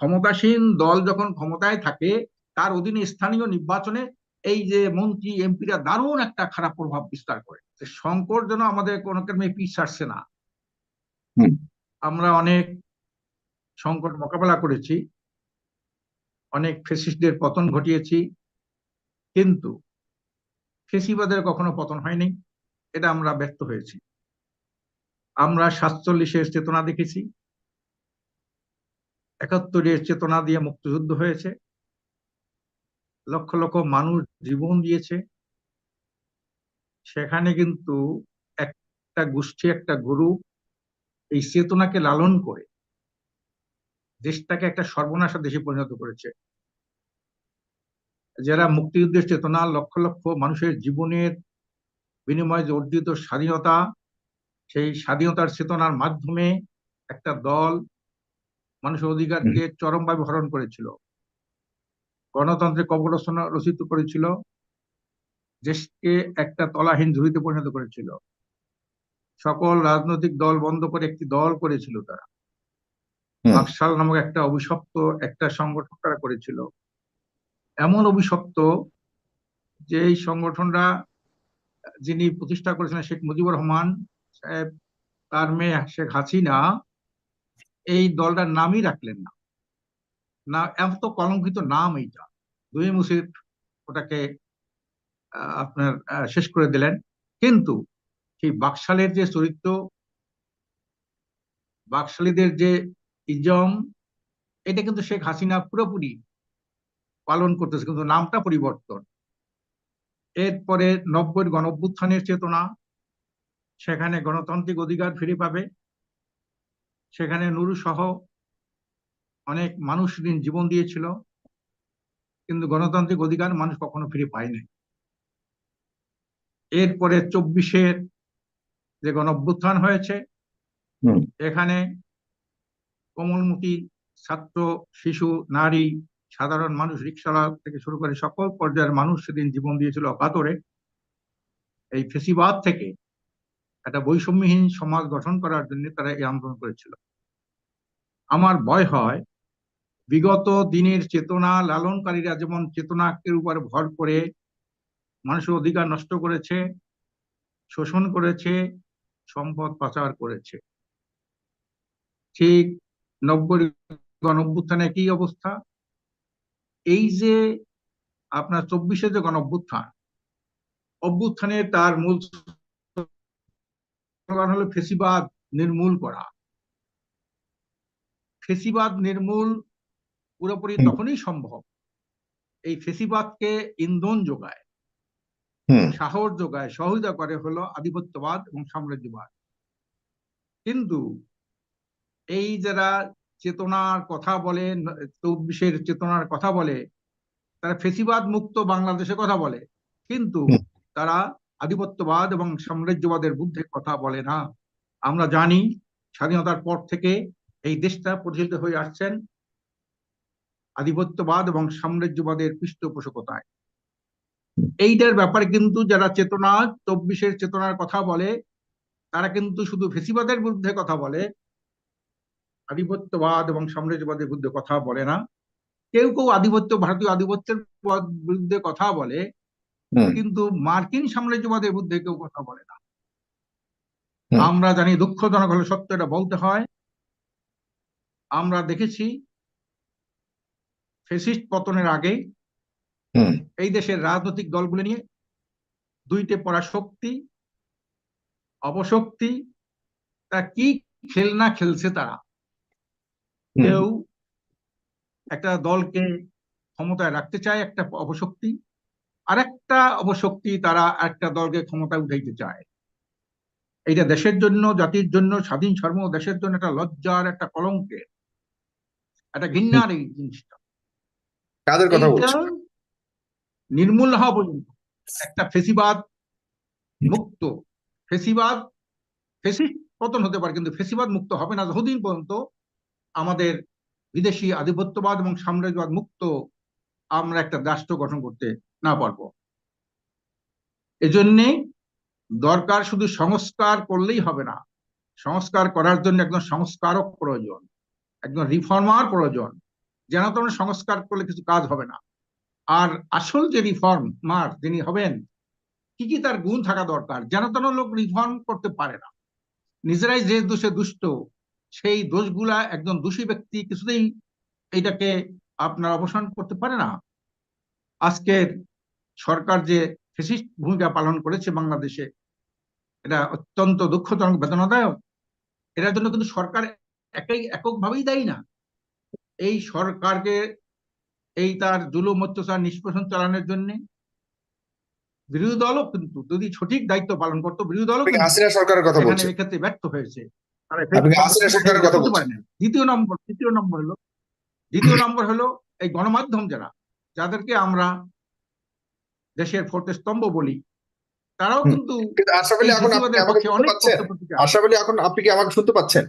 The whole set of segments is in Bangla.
ক্ষমতাসীন দল যখন ক্ষমতায় থাকে তার অধীনে স্থানীয় নির্বাচনে এই যে মন্ত্রী এমপিরা দারুণ একটা খারাপ প্রভাব বিস্তার করে। সংকট যেন আমাদের কোনো ক্রমে পিছ ছাড়ছে না। আমরা অনেক সংকট মোকাবেলা করেছি অনেক ফেসিস্টদের পতন ঘটিয়েছি কিন্তু ফেসিবাদের কখনো পতন হয়নি এটা আমরা ব্যর্থ হয়েছি। আমরা সাতচল্লিশের চেতনা দেখেছি। একাত্তরের চেতনা দিয়ে মুক্তিযুদ্ধ হয়েছে। লক্ষ লক্ষ মানুষ জীবন দিয়েছে। সেখানে কিন্তু একটা গোষ্ঠী, একটা গ্রুপ এই চেতনাকে লালন করে দেশটাকে একটা সর্বনাশা দেশে পরিণত করেছে। যারা মুক্তিযুদ্ধের চেতনা, লক্ষ লক্ষ মানুষের জীবনের বিনিময়ে যে অর্জিত স্বাধীনতা, সেই স্বাধীনতার চেতনার মাধ্যমে একটা দল মানুষের অধিকারকে চরমভাবে হরণ করেছিল। গণতন্ত্রের কবর রচিত করেছিল। দেশকে একটা তলাহীন ঝুড়িতে পরিণত করেছিল। সকল রাজনৈতিক দল বন্ধ করে একটি দল করেছিল তারা। বাকশাল নামক একটা অভিশপ্ত একটা সংগঠন তারা করেছিল। এমন অভিশপ্ত যে এই সংগঠনটা যিনি প্রতিষ্ঠা করেছিলেন শেখ মুজিবুর রহমান সাহেব তার মেয়ে শেখ হাসিনা এই দলটার নামই রাখলেন না। না, এত কলঙ্কিত নাম এইটা। দুই মুসিদ ওটাকে আপনার শেষ করে দিলেন। কিন্তু সেই বাকশালের যে চরিত্র, বাকশালীদের যে ইজম, এটা কিন্তু শেখ হাসিনা পুরোপুরি পালন করতেছে। কিন্তু নামটা পরিবর্তন। এরপরে নব্বই গণ চেতনা, সেখানে গণতান্ত্রিক অধিকার ফিরে পাবে। সেখানে নুরু সহ অনেক মানুষ দিন জীবন দিয়েছিল। কিন্তু গণতান্ত্রিক অধিকার মানুষ কখনো ফিরে পায় নাই এরপরে চব্বিশের যে গণ অভ্যুত্থান হয়েছে এখানে কোমলমুখী ছাত্র শিশু নারী সাধারণ মানুষ রিক্সাওয়ালা থেকে শুরু করে সকল পর্যায়ের মানুষ সেদিন জীবন দিয়েছিল অকাতরে। এই ফেসিবাদ থেকে একটা বৈষম্যহীন সমাজ গঠন করার জন্য তারা এই আন্দোলন করেছিল। আমার ভয় হয় বিগত দিনের চেতনা লালনকারীরা যেমন চেতনাকে উপর ভর করে মানুষের অধিকার নষ্ট করেছে, শোষণ করেছে, সম্পদ পাচার করেছে। ঠিক নব্বই গণ অভ্যুত্থানে একই অবস্থা। এই যে আপনার চব্বিশে যে গণ অভ্যুত্থান, অভ্যুত্থানে তার মূল স্লোগান হলো ফেসিবাদ নির্মূল করা। ফেসিবাদ নির্মূল পুরোপুরি তখনই সম্ভব এই ফেসিবাদকে ইন্ধন যোগায় সাহস যোগায় সহযোগিতা করে হলো আধিপত্যবাদ এবং সাম্রাজ্যবাদ। কিন্তু এই যারা চেতনার কথা বলে চব্বিশের চেতনার কথা বলে তারা ফেসিবাদ মুক্ত বাংলাদেশের কথা বলে। কিন্তু তারা আধিপত্যবাদ এবং সাম্রাজ্যবাদের বুদ্ধে কথা বলে না। আমরা জানি স্বাধীনতার পর থেকে এই দেশটা পরিচালিত হয়ে আসছেন আধিপত্যবাদ এবং সাম্রাজ্যবাদের পৃষ্ঠপোষকতায়। এইটার ব্যাপারে কিন্তু যারা চেতনা চব্বিশের চেতনার কথা বলে, তারা কিন্তু শুধু ফেসিবাদের বিরুদ্ধে কথা বলে, আধিপত্যবাদ এবং সাম্রাজ্যবাদের বিরুদ্ধে কথা বলে না। কেউ কেউ আধিপত্য, ভারতীয় আধিপত্যের বিরুদ্ধে কথা বলে কিন্তু মার্কিন সাম্রাজ্যবাদের বিরুদ্ধে কেউ কথা বলে না। আমরা জানি দুঃখজনক হলে সত্য এটা বলতে হয়। আমরা দেখেছি ফেসিস্ট পতনের আগে এই দেশের রাজনৈতিক দলগুলো নিয়ে দুইটে পরাশক্তি অপশক্তি তা কি খেলনা খেলছে তারা? কেউ একটা দলকে ক্ষমতায় রাখতে চায় একটা অপশক্তি। আর একটা অপশক্তি তারা একটা দলকে ক্ষমতায় উঠাইতে চায়। এইটা দেশের জন্য জাতির জন্য স্বাধীন সর্ব দেশের জন্য একটা লজ্জার একটা কলঙ্কের একটা ঘৃণার এই জিনিসটা। কাদের কথা এইটা নির্মূল হওয়া পর্যন্ত। একটা ফেসিবাদ মুক্ত। ফেসিবাদ ফেসি পতন হতে পারে কিন্তু ফেসিবাদ মুক্ত হবে না। যতদিন পর্যন্ত আমাদের বিদেশি আধিপত্যবাদ এবং সাম্রাজ্যবাদ মুক্ত আমরা একটা রাষ্ট্র গঠন করতে না পারব। এজন্যে দরকার শুধু সংস্কার করলেই হবে না। সংস্কার করার জন্য একজন সংস্কারক প্রয়োজন, একজন রিফর্মার প্রয়োজন। যেন তেন সংস্কার করলে কিছু কাজ হবে না। আর আসল যে রিফর্ম মার যিনি হবেন, কি কি তার গুণ থাকা দরকার? যেন তেন লোক রিফর্ম করতে পারে না। নিজেরাই যে দোষে দুষ্ট, সেই দোষগুলা একজন দোষী ব্যক্তি কিছুতেই এটাকে আপনার অবসান করতে পারে না। আজকের সরকার যে ফেসিস্ট ভূমিকা পালন করেছে বাংলাদেশে এটা অত্যন্ত দুঃখজনক বেদনাদায়ক। এটার জন্য কিন্তু সরকার একাই এককভাবেই দায়ী না। এই সরকারকে এই তার জুলুম অত্যাচার নিষ্পেষণ চালানোর জন্য বিরোধী দলও কিন্তু যদি সঠিক দায়িত্ব পালন করতো বিরোধী দলও হাসিনা সরকারের কথা বলছেন। ব্যর্থ হয়েছে। দ্বিতীয় নম্বর তৃতীয় নম্বর হলো দ্বিতীয় নম্বর হলো এই গণমাধ্যম যারা যাদেরকে আমরা দেশের ফোর্থ স্তম্ভ বলি তারাও কিন্তু আশরাফ আলী এখন আপনি আশরাফ আলী এখন কি আমাকে শুনতে পাচ্ছেন?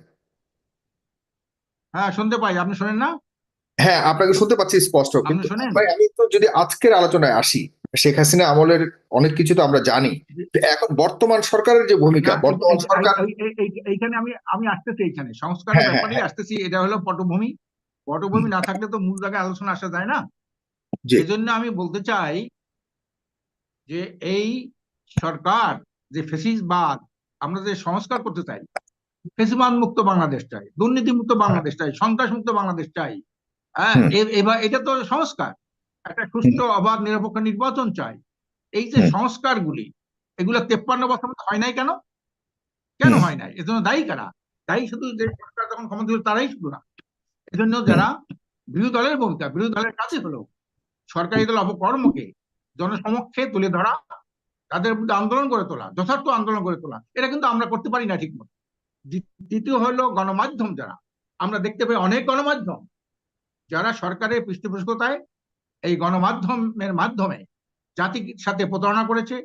হ্যাঁ শুনতে পাই। আপনি শোনেন না? হ্যাঁ আপনাকে শুনতে পাচ্ছি স্পষ্ট। কিন্তু? ভাই আমি তো যদি আজকের আলোচনায় আসি শেখ হাসিনা আমলের অনেক কিছু তো আমরা জানি। এখন বর্তমান সরকারের যে ভূমিকা বর্তমান সরকার এই- এই- এই- এইখানে আমি আমি আসতেছি এইখানে। সংস্কারের হ্যাঁ, হ্যাঁ, আসতেছি। এটা হলো পটভূমি। পটভূমি না থাকলে তো মূল জায়গায় আলোচনা আসা যায় না। জি। জন্য আমি বলতে চাই যে এই সরকার যে ফেসিসবাদ আমরা যে সংস্কার করতে চাই ফেসিবাদ মুক্ত বাংলাদেশ চাই দুর্নীতি মুক্ত বাংলাদেশ চাই সন্ত্রাস মুক্ত বাংলাদেশ চাই হ্যাঁ এবার এটা তো সংস্কার। একটা সুস্থ অবাধ নিরপেক্ষ নির্বাচন চাই। এই যে হুম। সংস্কারগুলি এগুলো তেপ্পান্ন বছর হয় নাই কেন? কেন হয় নাই? এজন্য দায়ী কারা? দায়ী শুধু যে সরকার যখন ক্ষমতা ছিল তারাই শুধু না। এজন্য যারা বিরোধী দলের ভূমিকা বিরোধী দলের কাছে হলো। সরকারি দল অপকর্মকে জনসমক্ষে তুলে ধরা তাদের বিরুদ্ধে আন্দোলন করে তোলা যথার্থ আন্দোলন করে তোলা এটা কিন্তু আমরা করতে পারি না ঠিক মতো। দ্বিতীয় হলো গণমাধ্যম যারা আমরা দেখতে পাই অনেক গণমাধ্যম যারা সরকারের পৃষ্ঠপোষকতায় এই গণমাধ্যমের মাধ্যমে জাতির সাথে প্রতারণা করেছে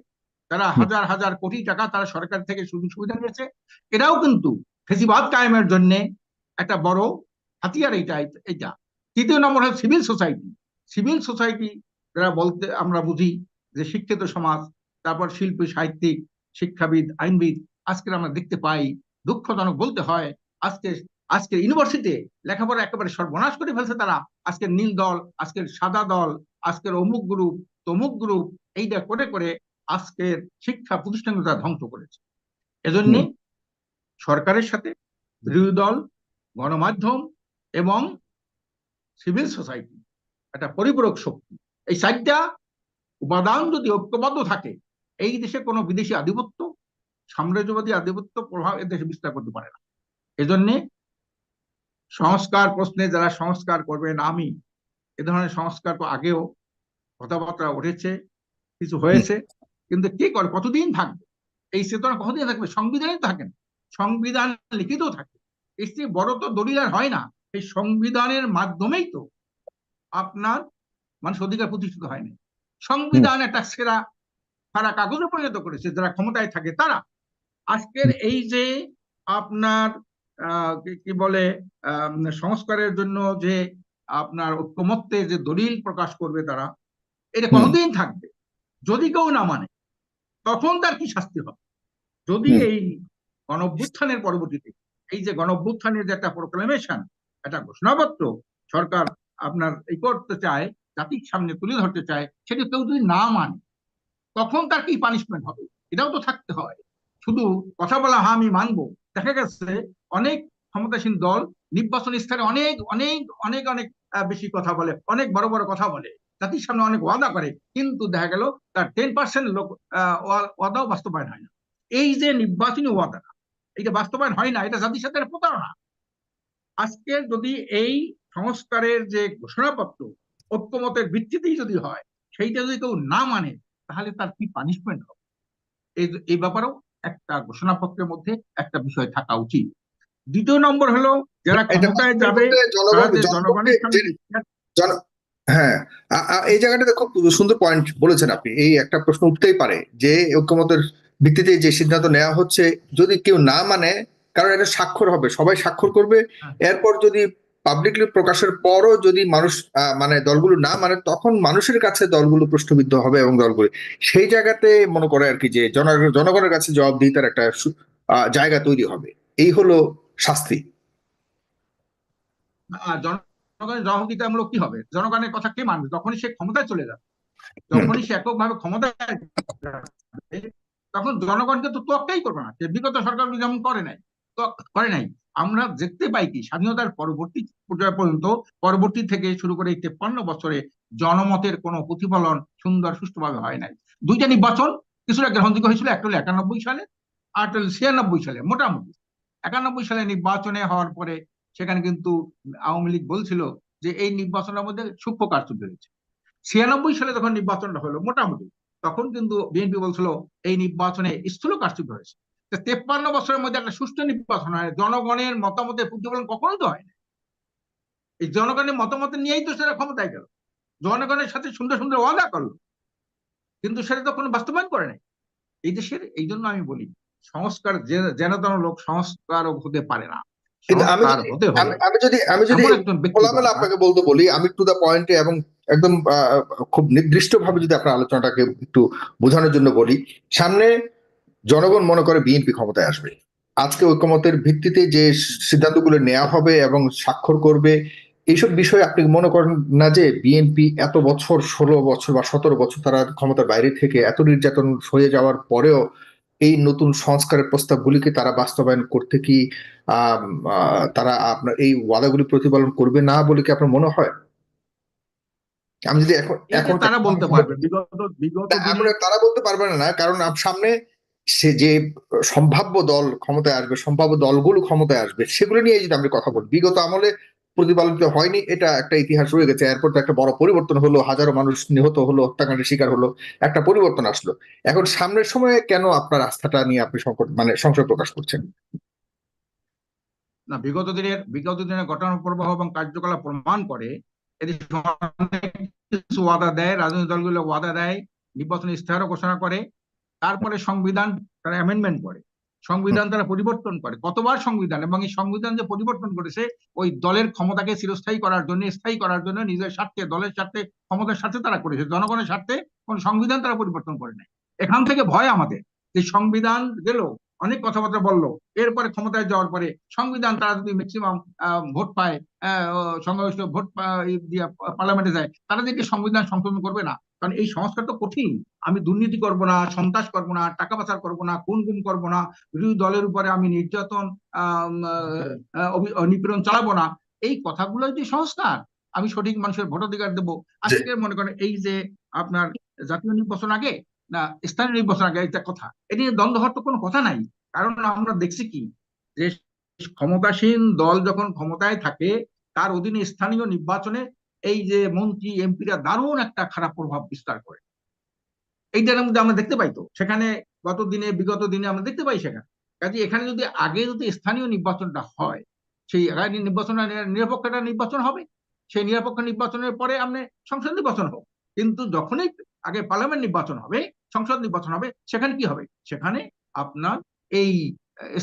তারা হাজার হাজার কোটি টাকা তারা সরকার থেকে সুযোগ সুবিধা নিয়েছে। এটাও কিন্তু ফেসিবাদ কায়েমের জন্য একটা বড় হাতিয়ার এইটা এইটা। তৃতীয় নম্বর হলো সিভিল সোসাইটি। সিভিল সোসাইটি যারা বলতে আমরা বুঝি যে শিক্ষিত সমাজ তারপর শিল্পী সাহিত্যিক শিক্ষাবিদ আইনবিদ আজকে আমরা দেখতে পাই দুঃখজনক বলতে হয় আজকে আজকে ইউনিভার্সিটিতে লেখাপড়া একেবারে সর্বনাশ করে ফেলছে তারা। আজকের নীল দল আজকের সাদা দল আজকের অমুক গ্রুপ তমুক গ্রুপ এইটা করে করে আজকের শিক্ষা প্রতিষ্ঠানগুলো তারা ধ্বংস করেছে। এজন্য সরকারের সাথে বিরোধী দল গণমাধ্যম এবং সিভিল সোসাইটি একটা পরিপূরক শক্তি। এই চারটা উপাদান যদি ঐক্যবদ্ধ থাকে, এই দেশে কোনো বিদেশি আধিপত্য, সাম্রাজ্যবাদী আধিপত্য প্রভাব এ দেশে বিস্তার করতে পারে না। এজন্যে সংস্কার প্রশ্নে যারা সংস্কার করবেন আমি, এ ধরনের সংস্কার তো আগেও কথাবার্তা উঠেছে, কিছু হয়েছে, কিন্তু কে করে, কতদিন থাকবে? এই চেতনা কতদিন থাকবে? সংবিধানে থাকেন সংবিধান লিখিত থাকে। এর চেয়ে বড় তো দলিল আর হয় না। এই সংবিধানের মাধ্যমেই তো আপনার মানুষ অধিকার প্রতিষ্ঠিত হয়নি। সংবিধান একটা সেরা সারা কাগজে পরিণত করেছে যারা ক্ষমতায় থাকে তারা। আজকের এই যে আপনার কি- বলে সংস্কারের জন্য যে আপনার ঐক্যমত্যে যে দলিল প্রকাশ করবে তারা এটা হুম। কতদিন থাকবে। যদি কেউ না মানে তখন তার কি শাস্তি হবে? যদি। এই গণঅভ্যুত্থানের পরবর্তীতে এই যে গণভ্যুত্থানের যে একটা প্রোক্লামেশন একটা ঘোষণাপত্র সরকার আপনার এই করতে চায় জাতির সামনে তুলে ধরতে চায়, সেটা কেউ যদি না মানে তখন তার কি পানিশমেন্ট হবে? এটাও তো থাকতে হয়। শুধু কথা বলা হ্যাঁ আমি মানবো। দেখা গেছে অনেক ক্ষমতাসীন দল নির্বাচন স্থানে অনেক অনেক অনেক অনেক বেশি কথা বলে, অনেক বড় বড় কথা বলে। জাতির সামনে অনেক ওয়াদা করে, কিন্তু দেখা গেল তার টেন পার্সেন্ট লোক ওয়াদাও বাস্তবায়ন হয় না। এই যে নির্বাচনী ওয়াদা এটা বাস্তবায়ন হয় না, এটা জাতির সাথে প্রতারণা। আজকে যদি এই সংস্কারের যে ঘোষণাপত্র ঐক্যমতের ভিত্তিতেই যদি হয় সেইটা যদি কেউ না মানে তাহলে তার কি পানিশমেন্ট হবে? এই এই ব্যাপারেও একটা ঘোষণাপত্রের মধ্যে একটা বিষয় থাকা উচিত। দ্বিতীয় নম্বর হলো যারা ক্ষমতায় যাবে জনগণের হ্যাঁ এই জায়গাটাতে খুব সুন্দর পয়েন্ট বলেছেন আপনি। এই একটা প্রশ্ন উঠতেই পারে যে ঐক্যমতের ভিত্তিতে যে সিদ্ধান্ত নেওয়া হচ্ছে যদি কেউ না মানে কারণ এটা স্বাক্ষর হবে সবাই স্বাক্ষর করবে। হ্যাঁ। এরপর যদি পাবলিকলি প্রকাশের পরও যদি মানুষ মানে দলগুলো না মানে তখন মানুষের কাছে দলগুলো প্রশ্নবিদ্ধ হবে এবং দলগুলো সেই জায়গাতে মনে করে আর কি যে জনগণের কাছে জবাবদিহিতার একটা জায়গা তৈরি হবে। এই হলো শাস্তি। জনগণের জবাবদিহিতামূলক কি হবে? জনগণের কথা কে মানবে? যখনই সে ক্ষমতায় চলে যাবে, যখনই সে এককভাবে ক্ষমতায় তখন জনগণকে তো তোয়াক্কাই করবে না। বিগত সরকারগুলো যেমন করে নাই, তো করে নাই। আমরা দেখতে পাই কি? স্বাধীনতার পরবর্তী পর্যায় পর্যন্ত পরবর্তী থেকে শুরু করে এই তেপ্পান্ন বছরে জনমতের কোনো প্রতিফলন সুন্দর সুষ্ঠুভাবে হয় নাই। দুইটা নির্বাচন কিছুটা গ্রহণযোগ্য হয়েছিল, একটা হলো একানব্বই সালে, আর একটা হলো ছিয়ানব্বই সালে, মোটামুটি। একানব্বই সালে নির্বাচনে হওয়ার পরে সেখানে কিন্তু আওয়ামী লীগ বলছিল যে এই নির্বাচনের মধ্যে সূক্ষ্ম কারচুপি হয়েছে ছিয়ানব্বই সালে যখন নির্বাচনটা হলো, মোটামুটি, তখন কিন্তু বিএনপি বলছিল এই নির্বাচনে স্থূল কারচুপি হয়েছে। তেপ্পান্ন বছরের মধ্যে একটা সুষ্ঠু নির্বাচন হয় জনগণের মতামতের প্রতিফলন কখনোই তো হয় না। এই জনগণের মতামত নিয়েই তো সেটা ক্ষমতায় গেল। জনগণের সাথে সুন্দর সুন্দর ওয়াদা করল কিন্তু সেটা তো কোনো বাস্তবায়ন করে নাই। এই দেশের এই জন্য আমি বলি সংস্কার যেন তেন লোক সংস্কারক হতে পারে না। আমি যদি- আমি যদি খোলামেলা আপনাকে বলতে বলি আমি টু দা পয়েন্টে এবং একদম খুব নির্দিষ্ট ভাবে যদি আপনার আলোচনাটাকে একটু বোঝানোর জন্য বলি সামনে জনগণ মনে করে বিএনপি ক্ষমতায় আসবে। আজকে ঐক্যমতের ভিত্তিতে যে সিদ্ধান্তগুলো নেওয়া হবে এবং স্বাক্ষর করবে এইসব বিষয়ে আপনি মনে করেন না যে বিএনপি এত বছর ষোলো বছর বা সতেরো বছর তারা ক্ষমতার বাইরে থেকে এত নির্যাতন হয়ে যাওয়ার পরেও এই নতুন সংস্কারের প্রস্তাবগুলিকে তারা বাস্তবায়ন করতে কি তারা আপনার এই ওয়াদাগুলি প্রতিপালন করবে না বলে কি আপনার মনে হয়? আমি যদি এখন এখন তারা বলতে পারবে। বিগত বিগত তারা বলতে পারবে না না কারণ সামনে সে যে সম্ভাব্য দল ক্ষমতায় আসবে, সম্ভাব্য দলগুলো ক্ষমতায় আসবে, সেগুলো নিয়ে যদি আমরা কথা বলি, বিগত আমলে প্রতিপালিত হয়নি, এটা একটা ইতিহাস রয়ে গেছে। এরপর তো একটা বড় পরিবর্তন হলো, হাজারো মানুষ নিহত হলো, হত্যাকাণ্ডের শিকার হলো, একটা পরিবর্তন আসলো। এখন সামনের সময়ে কেন আপনার আস্থাটা নিয়ে আপনি সংকট মানে সংশয় প্রকাশ করছেন? না, বিগত দিনের বিগত দিনের ঘটনা প্রবাহ এবং কার্যকলাপ প্রমাণ করে ওয়াদা দেয়, রাজনৈতিক দলগুলো ওয়াদা দেয়, নির্বাচনী ইস্তেহারও ঘোষণা করে তারপরে সংবিধান, তারা অ্যামেন্ডমেন্ট করে। সংবিধান তারা পরিবর্তন করে। কতবার সংবিধান? এবং এই সংবিধান যে পরিবর্তন করেছে, ওই দলের ক্ষমতাকে চিরস্থায়ী করার জন্য, স্থায়ী করার জন্য, নিজের স্বার্থে, দলের স্বার্থে, ক্ষমতার স্বার্থে তারা করেছে। জনগণের স্বার্থে কোন সংবিধান তারা পরিবর্তন করে নাই। এখান থেকে ভয় আমাদের যে সংবিধান গেল অনেক কথাবার্তা বলল, এরপরে ক্ষমতায় যাওয়ার পরে সংবিধান তারা যদি ম্যাক্সিমাম ভোট পায় সংখ্যাগরিষ্ঠ ভোট পা- ই পার্লামেন্টে যায়, তারা দেখি সংবিধান সংশোধন করবে না। কারণ এই সংস্কার তো কঠিন। আমি দুর্নীতি করব না সন্ত্রাস করব না টাকা পাচার করব না খুন গুম করব না বিরোধী দলের উপরে আমি নির্যাতন নিপীড়ন চালাবো না। এই কথাগুলো যে সংস্কার আমি সঠিক মানুষের ভোটাধিকার দেবো। আজকে মনে করেন এই যে আপনার জাতীয় নির্বাচন আগে না স্থানীয় নির্বাচন আগে একটা কথা। এটি নিয়ে দ্বন্দ্ব হওয়ার তো কোনো কথা নাই। কারণ আমরা দেখছি কি যে ক্ষমতাসীন দল যখন ক্ষমতায় থাকে তার অধীনে স্থানীয় নির্বাচনে এই যে মন্ত্রী, এমপিরা দারুণ একটা খারাপ প্রভাব বিস্তার করে। এইটার মধ্যে আমরা দেখতে পাই তো, সেখানে গত দিনে, বিগত দিনে আমরা দেখতে পাই সেখানে। কাজে এখানে যদি আগে যদি স্থানীয় নির্বাচনটা হয়, সেই নির্বাচন নিরপেক্ষ একটা নির্বাচন হবে, সেই নিরপেক্ষ নির্বাচনের পরে আপনি সংসদ নির্বাচন হোক। কিন্তু যখনই আগে পার্লামেন্ট নির্বাচন হবে, সংসদ নির্বাচন হবে, সেখানে কি হবে? সেখানে আপনার এই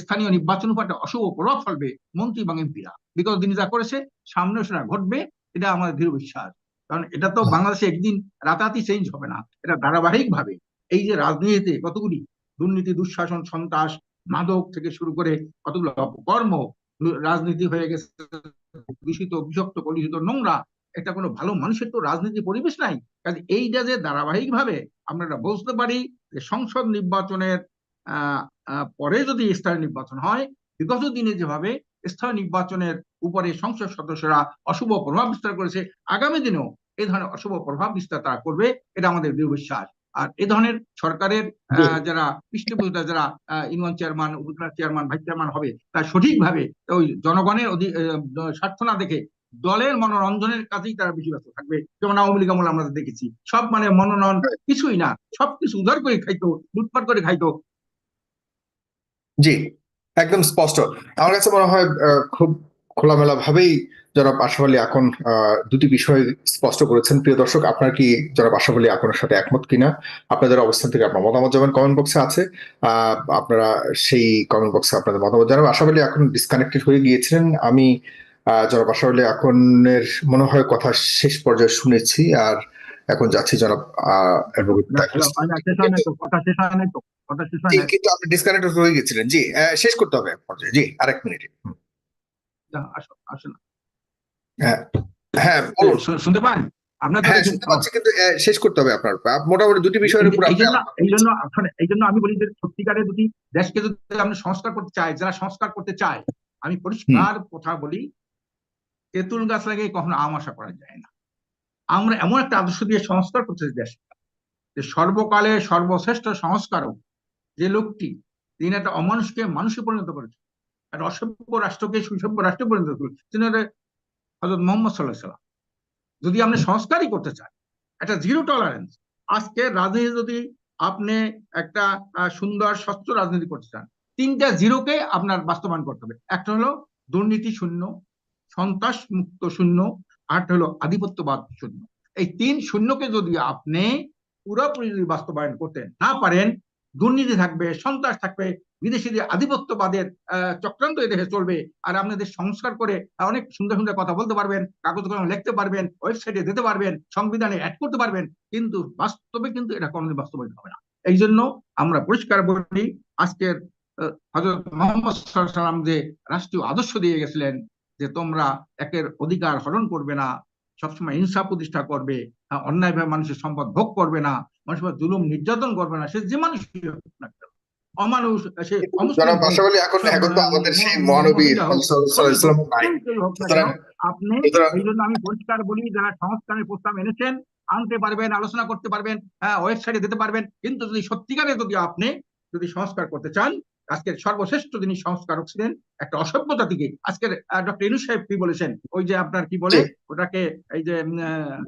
স্থানীয় নির্বাচন উপর একটা অশুভ প্রভাব ফেলবে মন্ত্রী এবং এমপিরা। বিগত দিনে যা করেছে সামনে ঘটবে। এটা আমাদের দৃঢ় বিশ্বাস। কারণ এটা তো বাংলাদেশে একদিন রাতারাতি চেঞ্জ হবে না। এটা ধারাবাহিক ভাবে এই যে রাজনীতিতে কতগুলি দুর্নীতি দুঃশাসন সন্ত্রাস মাদক থেকে শুরু করে কতগুলো কর্ম রাজনীতি হয়ে গেছে দূষিত বিষাক্ত কলুষিত নোংরা এটা কোনো ভালো মানুষের তো রাজনীতি পরিবেশ নাই। কাজে এইটা যে ধারাবাহিক ভাবে আমরা এটা বুঝতে পারি যে সংসদ নির্বাচনের পরে যদি স্থানীয় নির্বাচন হয় বিগত দিনে যেভাবে স্থানীয় নির্বাচনের উপরে সংসদ সদস্যরা অশুভ প্রভাব বিস্তার করেছে। আগামী দিনেও এই ধরনের অশুভ প্রভাব বিস্তার তারা করবে এটা আমাদের দৃঢ় বিশ্বাস। আর এ ধরনের সরকারের যারা পৃষ্ঠপোষকতা যারা union chairman upazila chairman vice chairman হবে তারা সঠিকভাবে ওই জনগণের স্বার্থ না দেখে দলের মনোরঞ্জনের কাজেই তারা বেশি ব্যস্ত থাকবে। যেমন আওয়ামী লীগ আমলে আমরা দেখেছি সব মানে মনোনয়ন কিছুই না সবকিছু উধার করে খাইতো লুটপাট করে খাইতো। জি। একদম স্পষ্ট। আমার কাছে মনে হয় খুব খোলামেলা ভাবেই জনাব আশরাফ আলী এখন আহ, দুটি বিষয় স্পষ্ট করেছেন। প্রিয় দর্শক আপনার কি জনাব আশরাফ আলী আপনার সাথে একমত কিনা? আপনাদের অবস্থান থেকে আপনার মতামত যাবেন কমেন্ট বক্সে আছে আপনারা সেই কমেন্ট বক্সে আপনাদের মতামত জানাবেন। আশরাফ আলী এখন ডিসকানেক্টেড হয়ে গিয়েছিলেন। আমি আহ, জনাব আশরাফ আলী এখনের মনে হয় কথা শেষ পর্যায়ে শুনেছি আর এখন যাচ্ছি জনাব আহ। কথা শেষ হয় তো। কিন্তু আপনি ডিসকানেক্টেড হয়ে গেছিলেন। জি শেষ করতে হবে জি আরেক মিনিট। হ্যাঁ হ্যাঁ বলুন। শু- শুনতে পান? আপনার হ্যাঁ শুনতে পাচ্ছি কিন্তু শেষ করতে হবে আপনার। মোটামুটি দুটি বিষয়ের উপর এই জন্য এই জন্য আসলে এই জন্য আমি বলি যে সত্যিকারে যদি দেশকে যদি আমরা সংস্কার করতে চাই যারা সংস্কার করতে চায় আমি পরিষ্কার কথা বলি তেঁতুল গাছ লাগিয়ে কখনো আম আশা করা যায় না। আমরা এমন একটা আদর্শ দিয়ে সংস্কার করতে দেশ যে সর্বকালে সর্বশ্রেষ্ঠ সংস্কারক যে লোকটি, তিনি একটা অমানুষকে, মানুষে পরিণত করেছেন। একটা অসভ্য রাষ্ট্রকে, সুসভ্য রাষ্ট্রে পরিণত করেছেন। তিনি হজরত মোহাম্মদ সাল্লাহ সাল্লাম। যদি আমরা সংস্কারই করতে চাই একটা জিরো টলারেন্স আজকে রাজনীতি যদি আপনি একটা সুন্দর, স্বচ্ছ রাজনীতি করতে চান, তিনটা জিরোকে আপনার বাস্তবায়ন করতে হবে। একটা হলো দুর্নীতি শূন্য, সন্ত্রাস মুক্ত শূন্য আরেকটা হলো আধিপত্যবাদ শূন্য। এই তিন শূন্যকে যদি আপনি পুরোপুরি বাস্তবায়ন করতে না পারেন দুর্নীতি থাকবে সন্ত্রাস থাকবে বিদেশিদের আধিপত্যবাদের চক্রান্ত এদেশে চলবে। আর আপনাদের সংস্কার করে অনেক সুন্দর সুন্দর কথা বলতে পারবেন কাগজ কলমে লিখতে পারবেন ওয়েবসাইটে দিতে পারবেন সংবিধানে অ্যাড করতে পারবেন কিন্তু বাস্তবে কিন্তু এটা কোনোদিন বাস্তবায়িত হবে না। এই জন্য আমরা পরিষ্কার বলি আজকের হজরত মোহাম্মদ সাল্লাম যে রাষ্ট্রীয় আদর্শ দিয়ে গেছিলেন যে তোমরা একের অধিকার হরণ করবে না সবসময় হিংসা প্রতিষ্ঠা করবে আহ, অন্যায়ভাবে মানুষের সম্পদ ভোগ করবে না মানুষের দুলুম জুলুম নির্যাতন করবে না সে যে মানুষই হোক না অমানুষ সে এখন এখন তো আমাদের সেই কেন, আপনি এই জন্য আমি পরিষ্কার বলি যারা সংস্কারের প্রস্তাব এনেছেন আনতে পারবেন আলোচনা করতে পারবেন হ্যাঁ ওয়েবসাইটে দিতে পারবেন কিন্তু যদি সত্যিকারে যদি আপনি যদি সংস্কার করতে চান আজকের সর্বশ্রেষ্ঠ যিনি সংস্কারক ছিলেন একটা অসভ্যতা থেকে আজকের ডক্টর ইনু সাহেব কি বলেছেন? ওই যে আপনার কি বলে ওটাকে এই যে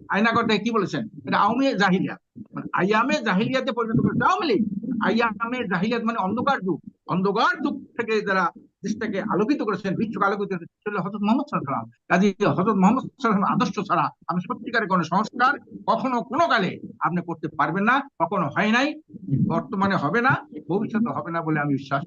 আয়নাগর কি বলেছেন? এটা আওয়ামী জাহিলিয়াত মানে আইয়ামে জাহিলিয়াতে পরিণত করেছে আওয়ামী লীগ। আইয়ামে জাহিলিয়াত মানে অন্ধকার যুগ। অন্ধকার যুগ থেকে যারা দেশটাকে আলোকিত করেছেন, বিশ্বকে আলোকিত করেছেন হজরত মোহাম্মদ সাল্লাম কাজে হজরত মোহাম্মদ সাল্লাম আদর্শ ছাড়া আমি সত্যিকারের কোনো সংস্কার কখনো কোনো কালে আপনি করতে পারবেন না, কখনো হয় নাই, বর্তমানে হবে না, ভবিষ্যতে হবে না বলে আমি বিশ্বাস।